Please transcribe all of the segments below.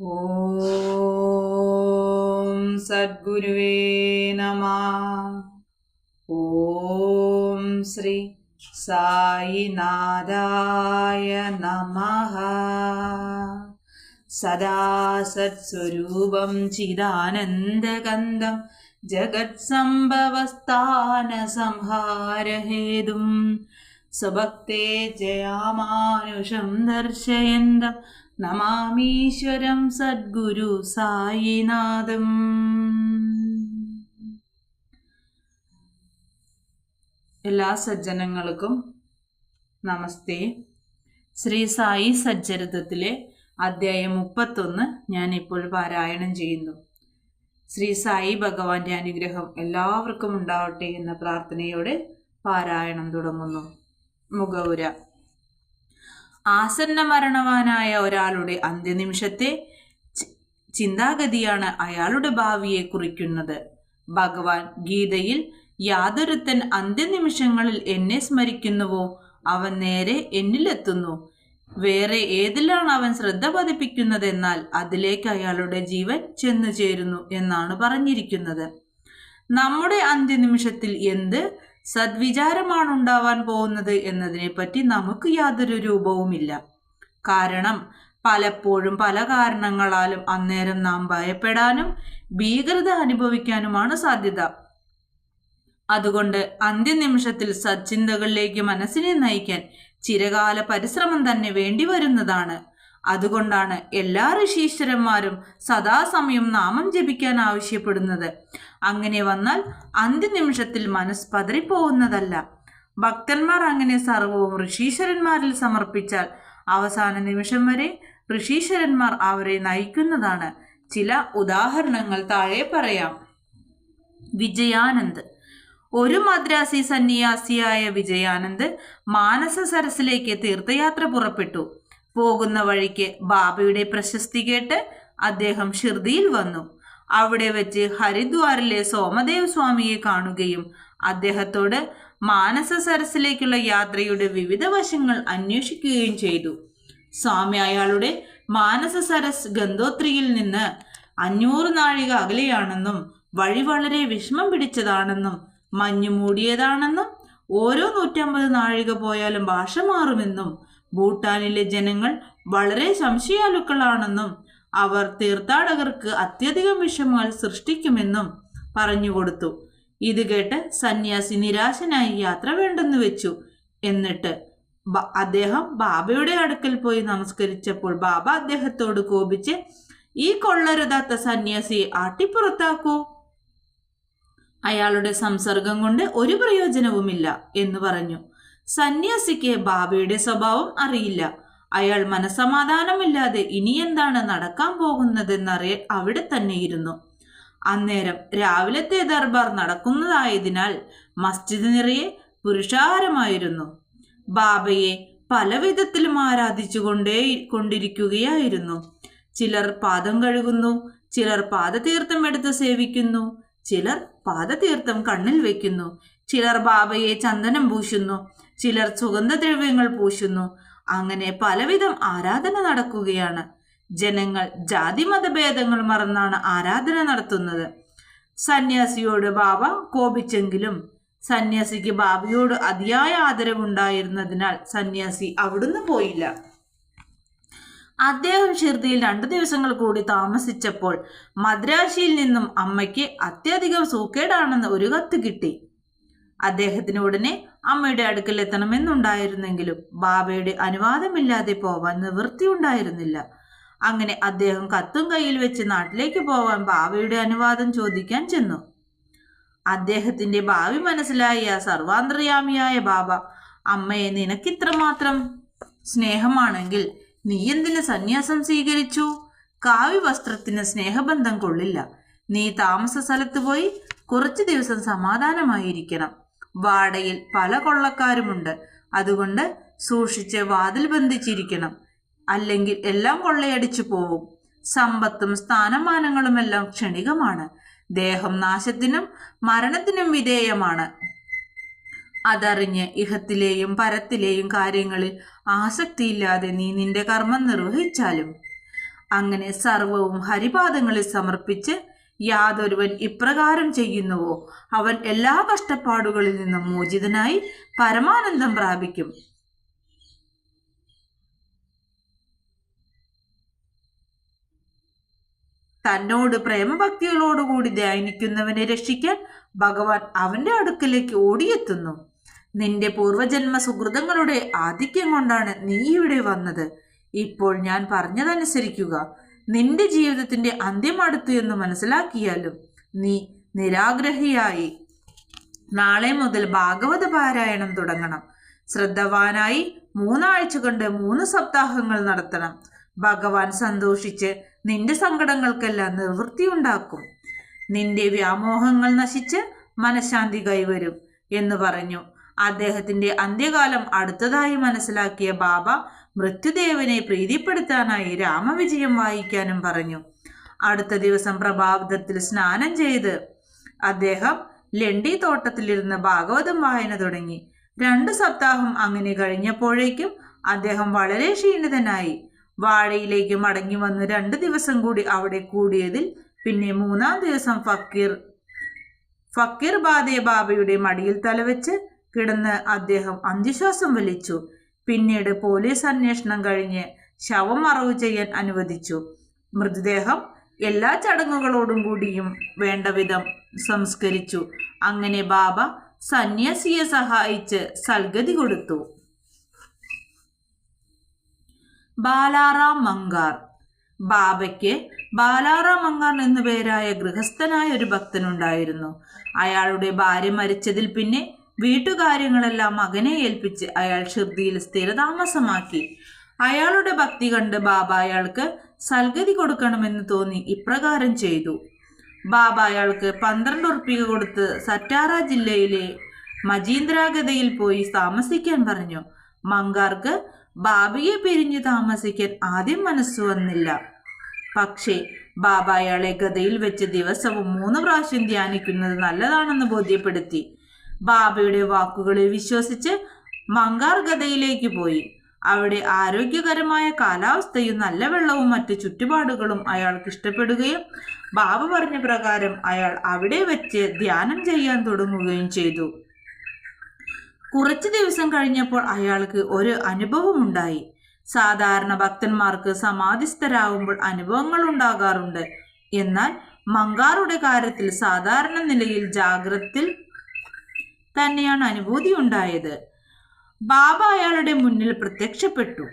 ഓം സദ്ഗുരുവേ നമ. ഓം ശ്രീ സായിനാഥായ നമ. സദാ സത്സ്വരൂപം ചിദാനന്ദകന്ദം ജഗത്സംഭവസ്ഥാന സംഹാരഹേതും സ്വഭക്തേ ജയാമാനുഷം ദർശയന്തം നമാമീശ്വരം സദ്ഗുരു സായിനാഥം. എല്ലാ സജ്ജനങ്ങൾക്കും നമസ്തേ. ശ്രീ സായി സജ്ജരിതത്തിലെ അധ്യായം മുപ്പത്തൊന്ന് ഞാൻ ഇപ്പോൾ പാരായണം ചെയ്യുന്നു. ശ്രീ സായി ഭഗവാന്റെ അനുഗ്രഹം എല്ലാവർക്കും ഉണ്ടാവട്ടെ എന്ന പ്രാർത്ഥനയോടെ പാരായണം തുടങ്ങുന്നു. മുഖവുര. ആസന്ന മരണവാനായ ഒരാളുടെ അന്ത്യനിമിഷത്തെ ചിന്താഗതിയാണ് അയാളുടെ ഭാവിയെ കുറിക്കുന്നത്. ഭഗവാൻ ഗീതയിൽ യാതൊരുത്തൻ അന്ത്യനിമിഷങ്ങളിൽ എന്നെ സ്മരിക്കുന്നുവോ? അവൻ നേരെ എന്നിലെത്തുന്നു. വേറെ ഏതിലാണ് അവൻ ശ്രദ്ധ പതിപ്പിക്കുന്നത് എന്നാൽ അതിലേക്ക് അയാളുടെ ജീവൻ ചെന്നു ചേരുന്നു എന്നാണ് പറഞ്ഞിരിക്കുന്നത്. നമ്മുടെ അന്ത്യനിമിഷത്തിൽ എന്ത് സദ്വിചാരമാണ് ഉണ്ടാവാൻ പോകുന്നത് എന്നതിനെപ്പറ്റി നമുക്ക് യാതൊരു രൂപവുമില്ല. കാരണം പലപ്പോഴും പല കാരണങ്ങളാലും അന്നേരം നാം ഭയപ്പെടാനും ഭീകരത അനുഭവിക്കാനുമാണ് സാധ്യത. അതുകൊണ്ട് അന്ത്യനിമിഷത്തിൽ സച്ചിന്തകളിലേക്ക് മനസ്സിനെ നയിക്കാൻ ചിരകാല പരിശ്രമം തന്നെ വേണ്ടി വരുന്നതാണ്. അതുകൊണ്ടാണ് എല്ലാ ഋഷീശ്വരന്മാരും സദാസമയം നാമം ജപിക്കാൻ ആവശ്യപ്പെടുന്നത്. അങ്ങനെ വന്നാൽ അന്ത്യനിമിഷത്തിൽ മനസ്സ് പതറിപ്പോകുന്നതല്ല ഭക്തന്മാർ അങ്ങനെ സർവവും ഋഷീശ്വരന്മാരിൽ സമർപ്പിച്ചാൽ അവസാന നിമിഷം വരെ ഋഷീശ്വരന്മാർ അവരെ നയിക്കുന്നതാണ്. ചില ഉദാഹരണങ്ങൾ താഴെ പറയാം. വിജയാനന്ദ്. ഒരു മദ്രാസി സന്യാസിയായ വിജയാനന്ദ് മാനസ സരസിലേക്ക് തീർത്ഥയാത്ര പുറപ്പെട്ടു. പോകുന്ന വഴിക്ക് ബാബയുടെ പ്രശസ്തി കേട്ട് അദ്ദേഹം ഷിർദിയിൽ വന്നു. അവിടെ വെച്ച് ഹരിദ്വാറിലെ സോമദേവ് സ്വാമിയെ കാണുകയും അദ്ദേഹത്തോട് മാനസ സരസിലേക്കുള്ള യാത്രയുടെ വിവിധ വശങ്ങൾ അന്വേഷിക്കുകയും ചെയ്തു. സ്വാമി അയാളുടെ മാനസ സരസ് ഗന്ധോത്രിയിൽ നിന്ന് അഞ്ഞൂറ് നാഴിക അകലെയാണെന്നും വഴി വളരെ വിഷമം പിടിച്ചതാണെന്നും മഞ്ഞു മൂടിയതാണെന്നും ഓരോ നൂറ്റമ്പത് നാഴിക പോയാലും ഭാഷ മാറുമെന്നും ഭൂട്ടാനിലെ ജനങ്ങൾ വളരെ സംശയാലുക്കളാണെന്നും അവർ തീർത്ഥാടകർക്ക് അത്യധികം വിഷമങ്ങൾ സൃഷ്ടിക്കുമെന്നും പറഞ്ഞുകൊടുത്തു ഇത് കേട്ട് സന്യാസി നിരാശനായി യാത്ര വേണ്ടെന്ന് വെച്ചു. എന്നിട്ട് അദ്ദേഹം ബാബയുടെ അടുക്കൽ പോയി നമസ്കരിച്ചപ്പോൾ ബാബ അദ്ദേഹത്തോട് കോപിച്ച് ഈ കൊള്ളരുതാത്ത സന്യാസിയെ ആട്ടിപ്പുറത്താക്കൂ. അയാളുടെ സംസർഗം കൊണ്ട് ഒരു പ്രയോജനവുമില്ല എന്ന് പറഞ്ഞു. സന്യാസിക്ക് ബാബയുടെ സ്വഭാവം അറിയില്ല. അയാൾ മനസമാധാനമില്ലാതെ ഇനി എന്താണ് നടക്കാൻ പോകുന്നതെന്നറിയാൻ അവിടെ തന്നെ ഇരുന്നു. അന്നേരം രാവിലത്തെ ദർബാർ നടക്കുന്നതായതിനാൽ മസ്ജിദ് നിറയെ പുരുഷാരമായിരുന്നു. ബാബയെ പല വിധത്തിലും ആരാധിച്ചുകൊണ്ടേ കൊണ്ടിരിക്കുകയായിരുന്നു. ചിലർ പാദം കഴുകുന്നു ചിലർ പാദതീർത്ഥം എടുത്ത് സേവിക്കുന്നു ചിലർ പാദതീർത്ഥം കണ്ണിൽ വെക്കുന്നു ചിലർ ബാബയെ ചന്ദനം പൂശുന്നു ചിലർ സുഗന്ധദ്രവ്യങ്ങൾ പൂശുന്നു. അങ്ങനെ പലവിധം ആരാധന നടക്കുകയാണ്. ജനങ്ങൾ ജാതി മതഭേദങ്ങൾ മറന്നാണ് ആരാധന നടത്തുന്നത്. സന്യാസിയോട് ബാബ കോപിച്ചെങ്കിലും സന്യാസിക്ക് ബാബയോട് അതിയായ ആദരവുണ്ടായിരുന്നതിനാൽ സന്യാസി അവിടുന്ന് പോയില്ല. അദ്ദേഹം ഷിർദിയിൽ രണ്ടു ദിവസങ്ങൾ കൂടി താമസിച്ചപ്പോൾ മദ്രാശിയിൽ നിന്നും അമ്മയ്ക്ക് അത്യധികം സൂക്കേടാണെന്ന് ഒരു കത്ത് കിട്ടി. അദ്ദേഹത്തിന് ഉടനെ അമ്മയുടെ അടുക്കൽ എത്തണമെന്നുണ്ടായിരുന്നെങ്കിലും ബാബയുടെ അനുവാദമില്ലാതെ പോവാൻ നിവൃത്തിയുണ്ടായിരുന്നില്ല. അങ്ങനെ അദ്ദേഹം കത്തും കയ്യിൽ വെച്ച് നാട്ടിലേക്ക് പോവാൻ ബാബയുടെ അനുവാദം ചോദിക്കാൻ ചെന്നു. അദ്ദേഹത്തിന്റെ ഭാവി മനസ്സിലായ സർവാന്തര്യാമിയായ ബാബ അമ്മയെ നിനക്കിത്രമാത്രം സ്നേഹമാണെങ്കിൽ നീ എന്തിന് സന്യാസം സ്വീകരിച്ചു? കാവ്യ വസ്ത്രത്തിന് സ്നേഹബന്ധം കൊള്ളില്ല. നീ താമസ സ്ഥലത്ത് പോയി കുറച്ചു ദിവസം സമാധാനമായിരിക്കണം. വാടയിൽ പല കൊള്ളക്കാരുമുണ്ട്. അതുകൊണ്ട് സൂക്ഷിച്ച് വാതിൽ ബന്ധിച്ചിരിക്കണം. അല്ലെങ്കിൽ എല്ലാം കൊള്ളയടിച്ചു പോവും. സമ്പത്തും സ്ഥാനമാനങ്ങളുമെല്ലാം ക്ഷണികമാണ്. ദേഹം നാശത്തിനും മരണത്തിനും വിധേയമാണ്. അതറിഞ്ഞ് ഇഹത്തിലെയും പരത്തിലെയും കാര്യങ്ങളിൽ ആസക്തിയില്ലാതെ നീ നിന്റെ കർമ്മം നിർവഹിച്ചാലും. അങ്ങനെ സർവവും ഹരിപാദങ്ങളിൽ സമർപ്പിച്ച് യാതൊരുവൻ ഇപ്രകാരം ചെയ്യുന്നുവോ? അവൻ എല്ലാ കഷ്ടപ്പാടുകളിൽ നിന്നും മോചിതനായി പരമാനന്ദം പ്രാപിക്കും. തന്നോട് പ്രേമഭക്തികളോടുകൂടി ധ്യാനിക്കുന്നവനെ രക്ഷിക്കാൻ ഭഗവാൻ അവന്റെ അടുക്കലേക്ക് ഓടിയെത്തുന്നു. നിന്റെ പൂർവജന്മ സുഹൃതങ്ങളുടെ ആധിക്യം കൊണ്ടാണ് നീ ഇവിടെ വന്നത്. ഇപ്പോൾ ഞാൻ പറഞ്ഞതനുസരിക്കുക. നിന്റെ ജീവിതത്തിന്റെ അന്ത്യം അടുത്തു എന്ന് മനസ്സിലാക്കിയാലും നീ നിരാഗ്രഹിയായി. നാളെ മുതൽ ഭാഗവത പാരായണം തുടങ്ങണം. ശ്രദ്ധവാനായി മൂന്നാഴ്ച കൊണ്ട് മൂന്ന് സപ്താഹങ്ങൾ നടത്തണം. ഭഗവാൻ സന്തോഷിച്ച് നിന്റെ സങ്കടങ്ങൾക്കെല്ലാം നിർവൃത്തിയുണ്ടാക്കും നിന്റെ വ്യാമോഹങ്ങൾ നശിച്ച് മനഃശാന്തി കൈവരും എന്ന് പറഞ്ഞു. അദ്ദേഹത്തിന്റെ അന്ത്യകാലം അടുത്തതായി മനസ്സിലാക്കിയ ബാബ മൃത്യുദേവനെ പ്രീതിപ്പെടുത്താനായി രാമവിജയം വായിക്കാനും പറഞ്ഞു. അടുത്ത ദിവസം പ്രഭാതത്തിൽ സ്നാനം ചെയ്ത് അദ്ദേഹം ലണ്ടി തോട്ടത്തിലിരുന്ന് ഭാഗവതം വായന തുടങ്ങി. രണ്ട് സപ്താഹം അങ്ങനെ കഴിഞ്ഞപ്പോഴേക്കും അദ്ദേഹം വളരെ ക്ഷീണിതനായി. വാഴയിലേക്ക് മടങ്ങി വന്ന് രണ്ട് ദിവസം കൂടി അവിടെ കൂടിയതിൽ പിന്നെ മൂന്നാം ദിവസം ഫക്കീർ ഫക്കീർ ബാദേ ബാബയുടെ മടിയിൽ തലവെച്ച് കിടന്ന് അദ്ദേഹം അന്ത്യശ്വാസം വലിച്ചു. പിന്നീട് പോലീസ് അന്വേഷണം കഴിഞ്ഞ് ശവം മറവ് ചെയ്യാൻ അനുവദിച്ചു. മൃതദേഹം എല്ലാ ചടങ്ങുകളോടും കൂടിയും വേണ്ട വിധം സംസ്കരിച്ചു. അങ്ങനെ ബാബ സന്യാസിയെ സഹായിച്ച് സൽഗതി കൊടുത്തു. ബാലാറാം മങ്കാർ. ബാബയ്ക്ക് ബാലാറാം മങ്കാർ എന്നു പേരായ ഗൃഹസ്ഥനായ ഒരു ഭക്തനുണ്ടായിരുന്നു. അയാളുടെ ഭാര്യ മരിച്ചതിൽ പിന്നെ വീട്ടുകാര്യങ്ങളെല്ലാം മകനെ ഏൽപ്പിച്ച് അയാൾ ഷിർദിയിൽ സ്ഥിരതാമസമാക്കി. അയാളുടെ ഭക്തി കണ്ട് ബാബ അയാൾക്ക് സൽഗതി കൊടുക്കണമെന്ന് തോന്നി ഇപ്രകാരം ചെയ്തു. ബാബ അയാൾക്ക് പന്ത്രണ്ട് ഉറുപ്പിക കൊടുത്ത് സറ്റാറ ജില്ലയിലെ മജീന്ദ്രാഗതയിൽ പോയി താമസിക്കാൻ പറഞ്ഞു. മങ്കാർക്ക് ബാബയെ പിരിഞ്ഞു താമസിക്കാൻ ആദ്യം മനസ്സു വന്നില്ല. പക്ഷേ ബാബ അയാളെ ഗതയിൽ വെച്ച് ദിവസവും മൂന്ന് പ്രാവശ്യം ധ്യാനിക്കുന്നത് നല്ലതാണെന്ന് ബോധ്യപ്പെടുത്തി. ബാബയുടെ വാക്കുകളിൽ വിശ്വസിച്ച് മങ്കാർ ഗതയിലേക്ക് പോയി. അവിടെ ആരോഗ്യകരമായ കാലാവസ്ഥയും നല്ല വെള്ളവും മറ്റ് ചുറ്റുപാടുകളും അയാൾക്ക് ഇഷ്ടപ്പെടുകയും ബാബ പറഞ്ഞ പ്രകാരം അയാൾ അവിടെ വെച്ച് ധ്യാനം ചെയ്യാൻ തുടങ്ങുകയും ചെയ്തു. കുറച്ച് ദിവസം കഴിഞ്ഞപ്പോൾ അയാൾക്ക് ഒരു അനുഭവമുണ്ടായി. സാധാരണ ഭക്തന്മാർക്ക് സമാധിസ്ഥരാകുമ്പോൾ അനുഭവങ്ങൾ ഉണ്ടാകാറുണ്ട്. എന്നാൽ മങ്കാറുടെ കാര്യത്തിൽ സാധാരണ നിലയിൽ ജാഗ്രത്തിൽ തന്നെയാണ് അനുഭൂതി ഉണ്ടായത്. ബാബ അയാളുടെ മുന്നിൽ പ്രത്യക്ഷപ്പെട്ടു.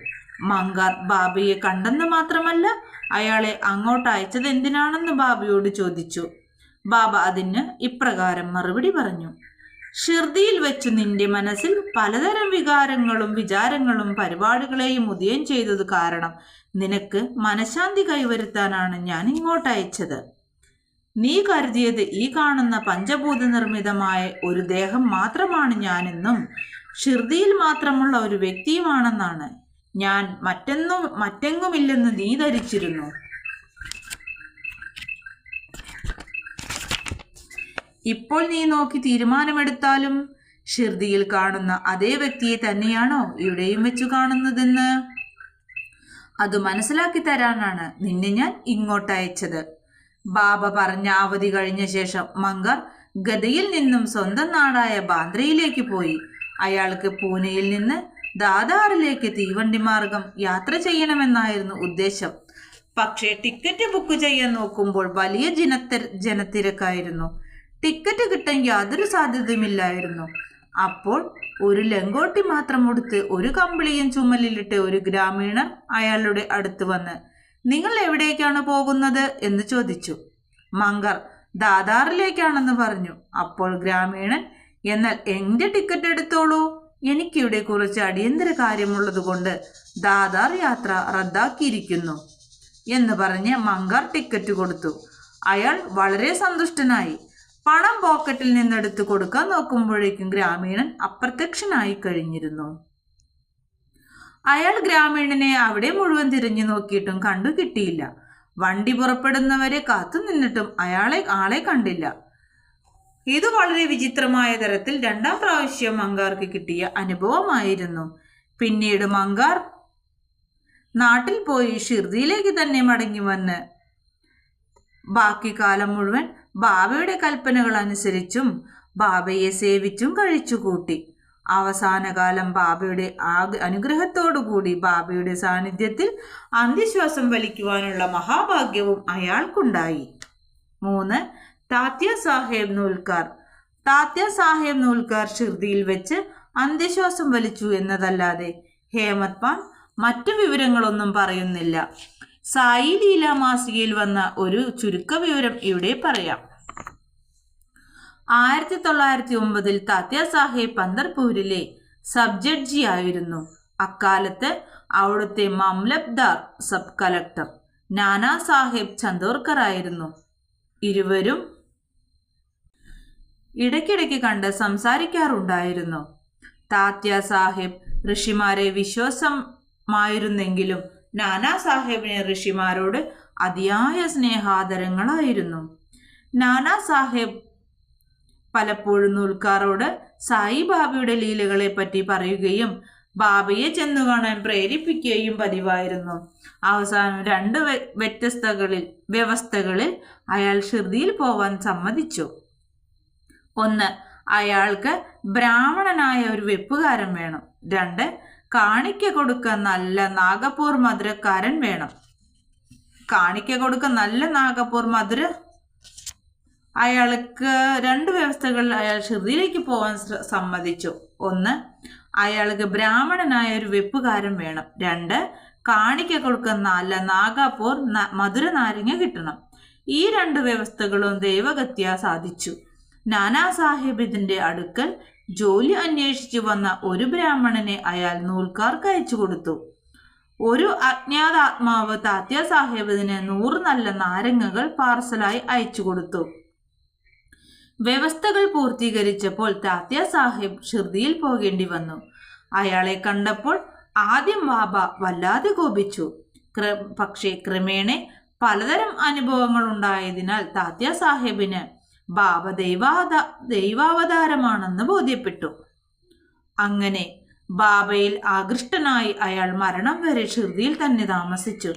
മങ്കാർ ബാബയെ കണ്ടെന്ന് മാത്രമല്ല അയാളെ അങ്ങോട്ട് അയച്ചത് എന്തിനാണെന്ന് ബാബയോട് ചോദിച്ചു. ബാബ അതിന് ഇപ്രകാരം മറുപടി പറഞ്ഞു. ഷിർദിയിൽ വെച്ച് നിന്റെ മനസ്സിൽ പലതരം വികാരങ്ങളും വിചാരങ്ങളും പരിപാടികളെയും ഉദയം ചെയ്തത് കാരണം നിനക്ക് മനഃശാന്തി കൈവരുത്താനാണ് ഞാൻ ഇങ്ങോട്ട് അയച്ചത്. നീ കരുതിയത് ഈ കാണുന്ന പഞ്ചഭൂത നിർമ്മിതമായ ഒരു ദേഹം മാത്രമാണ് ഞാനെന്നും ഷിർദിയിൽ മാത്രമുള്ള ഒരു വ്യക്തിയുമാണെന്നാണ്. ഞാൻ മറ്റെന്നും മറ്റെങ്ങുമില്ലെന്ന് നീ ധരിച്ചിരുന്നു. ഇപ്പോൾ നീ നോക്കി തീരുമാനമെടുത്താലും ഷിർദിയിൽ കാണുന്ന അതേ വ്യക്തിയെ തന്നെയാണോ ഇവിടെയും വെച്ചു കാണുന്നതെന്ന്? അത് മനസ്സിലാക്കി തരാനാണ് നിന്നെ ഞാൻ ഇങ്ങോട്ട് അയച്ചത് ബാബ പറഞ്ഞ അവധി കഴിഞ്ഞ ശേഷം മങ്കർ ഗതിയിൽ നിന്നും സ്വന്തം നാടായ ബാന്ദ്രയിലേക്ക് പോയി. അയാൾക്ക് പൂനെയിൽ നിന്ന് ദാദാറിലേക്ക് തീവണ്ടി മാർഗം യാത്ര ചെയ്യണമെന്നായിരുന്നു ഉദ്ദേശം. പക്ഷേ ടിക്കറ്റ് ബുക്ക് ചെയ്യാൻ നോക്കുമ്പോൾ വലിയ ജനത്തിര ജനത്തിരക്കായിരുന്നു. ടിക്കറ്റ് കിട്ടാൻ യാതൊരു സാധ്യതയുമില്ലായിരുന്നു. അപ്പോൾ ഒരു ലങ്കോട്ടി മാത്രം ഉടുത്ത് ഒരു കമ്പിളിയും ചുമലിലിട്ട് ഒരു ഗ്രാമീണർ അയാളുടെ അടുത്ത് വന്ന് നിങ്ങൾ എവിടേക്കാണ് പോകുന്നത് എന്ന് ചോദിച്ചു. മങ്കർ ദാദാറിലേക്കാണെന്ന് പറഞ്ഞു. അപ്പോൾ ഗ്രാമീണൻ എന്നാൽ എന്റെ ടിക്കറ്റ് എടുത്തോളൂ. എനിക്കിവിടെ കുറച്ച് അടിയന്തര കാര്യമുള്ളതുകൊണ്ട് ദാദാർ യാത്ര റദ്ദാക്കിയിരിക്കുന്നു എന്ന് പറഞ്ഞ് മങ്കർ ടിക്കറ്റ് കൊടുത്തു. അയാൾ വളരെ സന്തുഷ്ടനായി. പണം പോക്കറ്റിൽ നിന്നെടുത്ത് കൊടുക്കാൻ നോക്കുമ്പോഴേക്കും ഗ്രാമീണൻ അപ്രത്യക്ഷനായി കഴിഞ്ഞിരുന്നു. അയാൾ ഗ്രാമീണനെ അവിടെ മുഴുവൻ തിരിഞ്ഞു നോക്കിയിട്ടും കണ്ടു കിട്ടിയില്ല. വണ്ടി പുറപ്പെടുന്നവരെ കാത്തു നിന്നിട്ടും അയാളെ ആളെ കണ്ടില്ല. ഇത് വളരെ വിചിത്രമായ തരത്തിൽ രണ്ടാം പ്രാവശ്യം മങ്കാർക്ക് കിട്ടിയ അനുഭവമായിരുന്നു. പിന്നീട് മങ്കാർ നാട്ടിൽ പോയി ഷിർദിയിലേക്ക് തന്നെ മടങ്ങി വന്ന്. ബാക്കി കാലം മുഴുവൻ ബാബയുടെ കൽപ്പനകൾ അനുസരിച്ചും ബാബയെ സേവിച്ചും കഴിച്ചുകൂട്ടി. അവസാന കാലം ബാബയുടെ അനുഗ്രഹത്തോടുകൂടി ബാബയുടെ സാന്നിധ്യത്തിൽ അന്ത്യശ്വാസം വലിക്കുവാനുള്ള മഹാഭാഗ്യവും അയാൾക്കുണ്ടായി. മൂന്ന് താത്യ സാഹേബ് നൂൽക്കാർ. താത്യ സാഹേബ് നൂൽക്കാർ ഷിർദിയിൽ വെച്ച് അന്ത്യശ്വാസം വലിച്ചു എന്നതല്ലാതെ ഹേമത് പാൻ മറ്റു വിവരങ്ങളൊന്നും പറയുന്നില്ല. സായി ലീല മാസികയിൽ വന്ന ഒരു ചുരുക്ക വിവരം ഇവിടെ പറയാം. ആയിരത്തി തൊള്ളായിരത്തി ഒമ്പതിൽ താത്യ സാഹേബ് പന്തർപൂരിലെ സബ് ജഡ്ജി ആയിരുന്നു. അക്കാലത്ത് അവിടുത്തെ മംലബ്ദാർ സബ് കലക്ടർ നാനാ സാഹേബ് ചന്ദോർക്കർ ആയിരുന്നു. ഇരുവരും ഇടയ്ക്കിടയ്ക്ക് കണ്ട് സംസാരിക്കാറുണ്ടായിരുന്നു. താത്യ സാഹേബ് ഋഷിമാരെ വിശ്വാസമായിരുന്നെങ്കിലും നാനാ സാഹേബിനെ ഋഷിമാരോട് അതിയായ സ്നേഹാദരങ്ങളായിരുന്നു. നാനാ സാഹേബ് പലപ്പോഴും നൂൽക്കാറോട് സായിബാബയുടെ ലീലകളെ പറ്റി പറയുകയും ബാബയെ ചെന്നു കാണാൻ പ്രേരിപ്പിക്കുകയും പതിവായിരുന്നു. അവസാനം രണ്ട് വ്യ- വ്യത്യസ്തകളിൽ വ്യവസ്ഥകളിൽ അയാൾ ഷിർദിയിൽ പോവാൻ സമ്മതിച്ചു. ഒന്ന് അയാൾക്ക് ബ്രാഹ്മണനായ ഒരു വെപ്പുകാരൻ വേണം. രണ്ട് കാണിക്ക കൊടുക്കാൻ നല്ല നാഗപ്പൂർ മധുരക്കാരൻ വേണം. കാണിക്ക കൊടുക്കാൻ നല്ല നാഗപ്പൂർ മധുര അയാൾക്ക് രണ്ട് വ്യവസ്ഥകളിൽ അയാൾ ഷിർദിയിലേക്ക് പോകാൻ സമ്മതിച്ചു. ഒന്ന് അയാൾക്ക് ബ്രാഹ്മണനായ ഒരു വെപ്പുകാരൻ വേണം. രണ്ട് കാണിക്ക കൊടുക്കുന്ന അല്ല നാഗാപൂർ മധുര നാരങ്ങ കിട്ടണം. ഈ രണ്ട് വ്യവസ്ഥകളും ദൈവഗത്യ സാധിച്ചു. നാനാ ഇതിന്റെ അടുക്കൽ ജോലി അന്വേഷിച്ചു വന്ന ഒരു ബ്രാഹ്മണനെ അയാൾ നൂൽക്കാർക്ക് അയച്ചു കൊടുത്തു. ഒരു അജ്ഞാതാത്മാവ് താത്യ സാഹിബിന് നൂറ് നല്ല നാരങ്ങകൾ പാർസലായി അയച്ചു കൊടുത്തു. വ്യവസ്ഥകൾ പൂർത്തീകരിച്ചപ്പോൾ താത്യ സാഹിബ് ഷിർദിയിൽ പോകേണ്ടി വന്നു. അയാളെ കണ്ടപ്പോൾ ആദ്യം ബാബ വല്ലാതെ കോപിച്ചു. പക്ഷേ ക്രമേണ പലതരം അനുഭവങ്ങൾ ഉണ്ടായതിനാൽ താത്യ സാഹിബിന് ബാബ ദൈവാവത ദൈവാവതാരമാണെന്ന് ബോധ്യപ്പെട്ടു. അങ്ങനെ ബാബയിൽ ആകൃഷ്ടനായി അയാൾ മരണം വരെ ഷിർദിയിൽ തന്നെ താമസിച്ചു.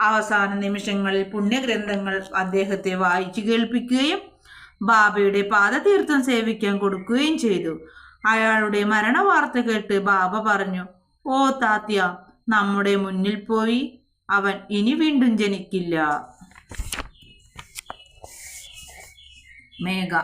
അവസാന നിമിഷങ്ങളിൽ പുണ്യഗ്രന്ഥങ്ങൾ അദ്ദേഹത്തെ വായിച്ചു കേൾപ്പിക്കുകയും ബാബയുടെ പാദതീർത്ഥം സേവിക്കാൻ കൊടുക്കുകയും ചെയ്തു. അയാളുടെ മരണവാർത്ത കേട്ട് ബാബ പറഞ്ഞു ഓ താത്യ നമ്മുടെ മുന്നിൽ പോയി അവൻ ഇനി വീണ്ടും ജനിക്കില്ല. മേഘ.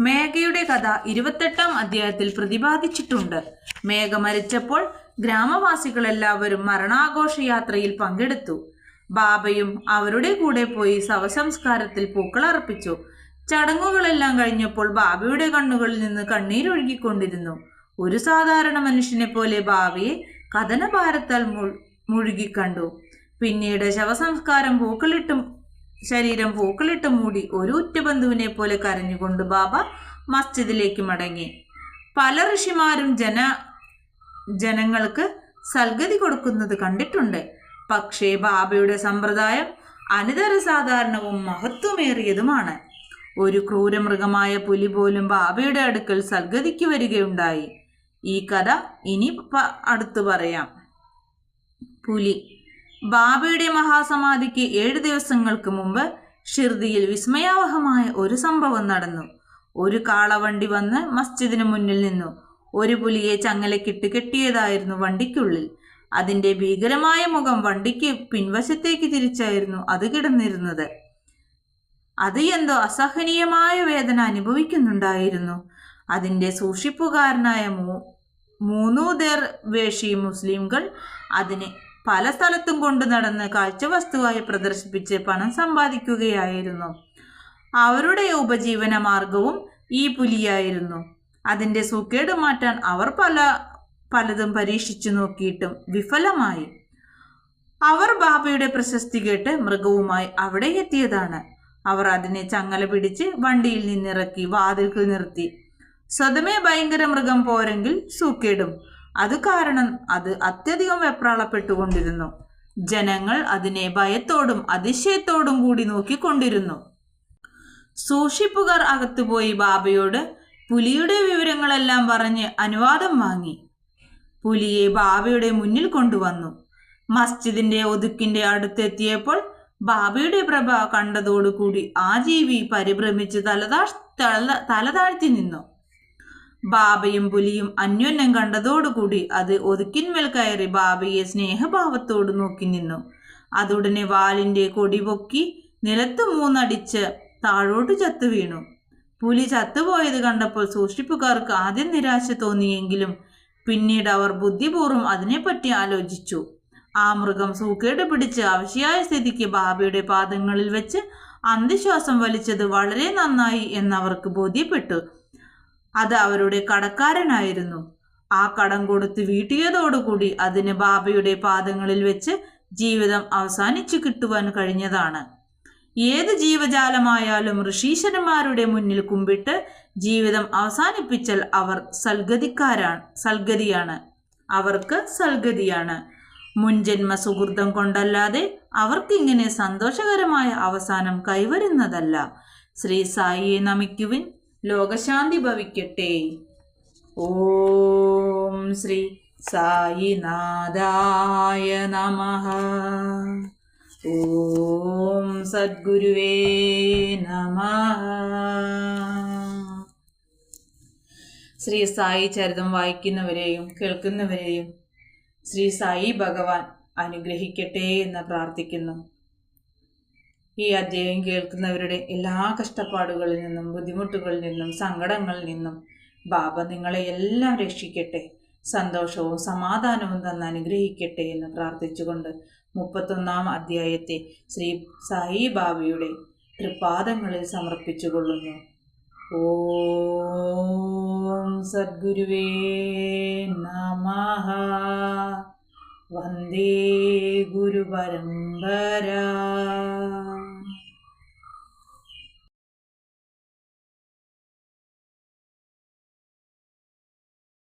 മേഘയുടെ കഥ ഇരുപത്തെട്ടാം അധ്യായത്തിൽ പ്രതിപാദിച്ചിട്ടുണ്ട്. മേഘ മരിച്ചപ്പോൾ ഗ്രാമവാസികളെല്ലാവരും മരണാഘോഷയാത്രയിൽ പങ്കെടുത്തു. ബാബയും അവരുടെ കൂടെ പോയി ശവസംസ്കാരത്തിൽ പൂക്കളർപ്പിച്ചു. ചടങ്ങുകളെല്ലാം കഴിഞ്ഞപ്പോൾ ബാബയുടെ കണ്ണുകളിൽ നിന്ന് കണ്ണീരൊഴുകിക്കൊണ്ടിരുന്നു ഒരു സാധാരണ മനുഷ്യനെ പോലെ ബാബയെ കഥനഭാരത്താൽ മുഴുകിക്കണ്ടു പിന്നീട് ശവസംസ്കാരം പൂക്കളിട്ടും ശരീരം പൂക്കളിട്ട് മൂടി ഒരു ഉറ്റബന്ധുവിനെ പോലെ കരഞ്ഞുകൊണ്ട് ബാബ മസ്ജിദിലേക്ക് മടങ്ങി. പല ഋഷിമാരും ജന ജനങ്ങൾക്ക് സൽഗതി കൊടുക്കുന്നത് കണ്ടിട്ടുണ്ട്. പക്ഷേ ബാബയുടെ സമ്പ്രദായം അനിതര സാധാരണവും മഹത്വമേറിയതുമാണ്. ഒരു ക്രൂരമൃഗമായ പുലി പോലും ബാബയുടെ അടുക്കൽ സൽഗതിക്ക് വരികയുണ്ടായി. ഈ കഥ ഇനി അടുത്തു പറയാം. പുലി. ബാബയുടെ മഹാസമാധിക്ക് ഏഴ് ദിവസങ്ങൾക്ക് മുമ്പ് ഷിർദിയിൽ വിസ്മയാവഹമായ ഒരു സംഭവം നടന്നു. ഒരു കാളവണ്ടി വന്ന് മസ്ജിദിന് മുന്നിൽ നിന്നു. ഒരു പുലിയെ ചങ്ങലക്കിട്ട് കെട്ടിയതായിരുന്നു വണ്ടിക്കുള്ളിൽ. അതിന്റെ ഭീകരമായ മുഖം വണ്ടിക്ക് പിൻവശത്തേക്ക് തിരിച്ചായിരുന്നു അത് കിടന്നിരുന്നത്. അത് എന്തോ അസഹനീയമായ വേദന അനുഭവിക്കുന്നുണ്ടായിരുന്നു. അതിന്റെ സൂക്ഷിപ്പുകാരനായ മൂ മൂന്നു ദേർ വേഷി മുസ്ലിംകൾ അതിനെ പല സ്ഥലത്തും കൊണ്ടു നടന്ന് കാഴ്ചവസ്തുവായി പ്രദർശിപ്പിച്ച് പണം സമ്പാദിക്കുകയായിരുന്നു. അവരുടെ ഉപജീവന മാർഗവും ഈ പുലിയായിരുന്നു. അതിന്റെ സൂക്കേട് മാറ്റാൻ അവർ പല പലതും പരീക്ഷിച്ചു നോക്കിയിട്ടും വിഫലമായി. അവർ ബാബയുടെ പ്രശസ്തി കേട്ട് മൃഗവുമായി അവിടെ എത്തിയതാണ്. അവർ അതിനെ ചങ്ങല പിടിച്ച് വണ്ടിയിൽ നിന്നിറക്കി വാതിൽക്ക് നിർത്തി. സ്വതമേ ഭയങ്കര മൃഗം പോരെങ്കിൽ സൂക്കേടും. അത് കാരണം അത് അത്യധികം വെപ്രാളപ്പെട്ടുകൊണ്ടിരുന്നു. ജനങ്ങൾ അതിനെ ഭയത്തോടും അതിശയത്തോടും കൂടി നോക്കിക്കൊണ്ടിരുന്നു. സൂക്ഷിപ്പുകാർ അകത്തുപോയി ബാബയോട് പുലിയുടെ വിവരങ്ങളെല്ലാം പറഞ്ഞ് അനുവാദം വാങ്ങി. പുലിയെ ബാബയുടെ മുന്നിൽ കൊണ്ടുവന്നു. മസ്ജിദിന്റെ ഒതുക്കിന്റെ അടുത്തെത്തിയപ്പോൾ ബാബയുടെ പ്രഭ കണ്ടതോടുകൂടി ആ ജീവി പരിഭ്രമിച്ച് തലതാ തല തലതാഴ്ത്തി നിന്നു. ബാബയും പുലിയും അന്യോന്യം കണ്ടതോടുകൂടി അത് ഒതുക്കിന്മേൽ കയറി ബാബയെ സ്നേഹഭാവത്തോട് നോക്കി നിന്നു. അതുടനെ വാലിന്റെ കൊടി പൊക്കി നിലത്ത് മൂന്നടിച്ച് താഴോട്ട് ചത്തു വീണു. പുലി ചത്തുപോയത് കണ്ടപ്പോൾ സൂക്ഷിപ്പുകാർക്ക് ആദ്യം നിരാശ തോന്നിയെങ്കിലും പിന്നീട് അവർ ബുദ്ധിപൂർവം അതിനെപ്പറ്റി ആലോചിച്ചു. ആ മൃഗം സൂക്കേട് പിടിച്ച് അവശയായ സ്ഥിതിക്ക് ബാബയുടെ പാദങ്ങളിൽ വെച്ച് അന്തിശ്വാസം വലിച്ചത് വളരെ നന്നായി എന്നവർക്ക് ബോധ്യപ്പെട്ടു. അത് അവരുടെ കടക്കാരനായിരുന്നു. ആ കടം കൊടുത്ത് വീട്ടിയതോടുകൂടി അതിന് ബാബയുടെ പാദങ്ങളിൽ വെച്ച് ജീവിതം അവസാനിച്ചു കിട്ടുവാൻ കഴിഞ്ഞതാണ്. ഏത് ജീവജാലമായാലും ഋഷീശ്വരന്മാരുടെ മുന്നിൽ കുമ്പിട്ട് ജീവിതം അവസാനിപ്പിച്ചാൽ അവർ സൽഗതിക്കാരാണ് സൽഗതിയാണ്. അവർക്ക് സൽഗതിയാണ്. മുൻജന്മ സുഹൃതം കൊണ്ടല്ലാതെ അവർക്കിങ്ങനെ സന്തോഷകരമായ അവസാനം കൈവരുന്നതല്ല. ശ്രീ സായിയെ നമിക്കുവിൻ. ലോകശാന്തി ഭവിക്കട്ടെ. ഓം ശ്രീ സായിനാഥായ നമ. ഓം സദ്ഗുരുവേ നമ. ശ്രീ സായി ചരിതം വായിക്കുന്നവരെയും കേൾക്കുന്നവരെയും ശ്രീ സായി ഭഗവാൻ അനുഗ്രഹിക്കട്ടെ എന്ന് പ്രാർത്ഥിക്കുന്നു. ഈ അധ്യായം കേൾക്കുന്നവരുടെ എല്ലാ കഷ്ടപ്പാടുകളിൽ നിന്നും ബുദ്ധിമുട്ടുകളിൽ നിന്നും സങ്കടങ്ങളിൽ നിന്നും ബാബ നിങ്ങളെ എല്ലാം രക്ഷിക്കട്ടെ സന്തോഷവും സമാധാനവും തന്ന് അനുഗ്രഹിക്കട്ടെ എന്ന് പ്രാർത്ഥിച്ചുകൊണ്ട് മുപ്പത്തൊന്നാം അധ്യായത്തെ ശ്രീ സായി ബാബയുടെ തൃപാദങ്ങളിൽ സമർപ്പിച്ചുകൊള്ളുന്നു. ॐ सद्गुरुवे नमः। वन्दे गुरुपरम्परा।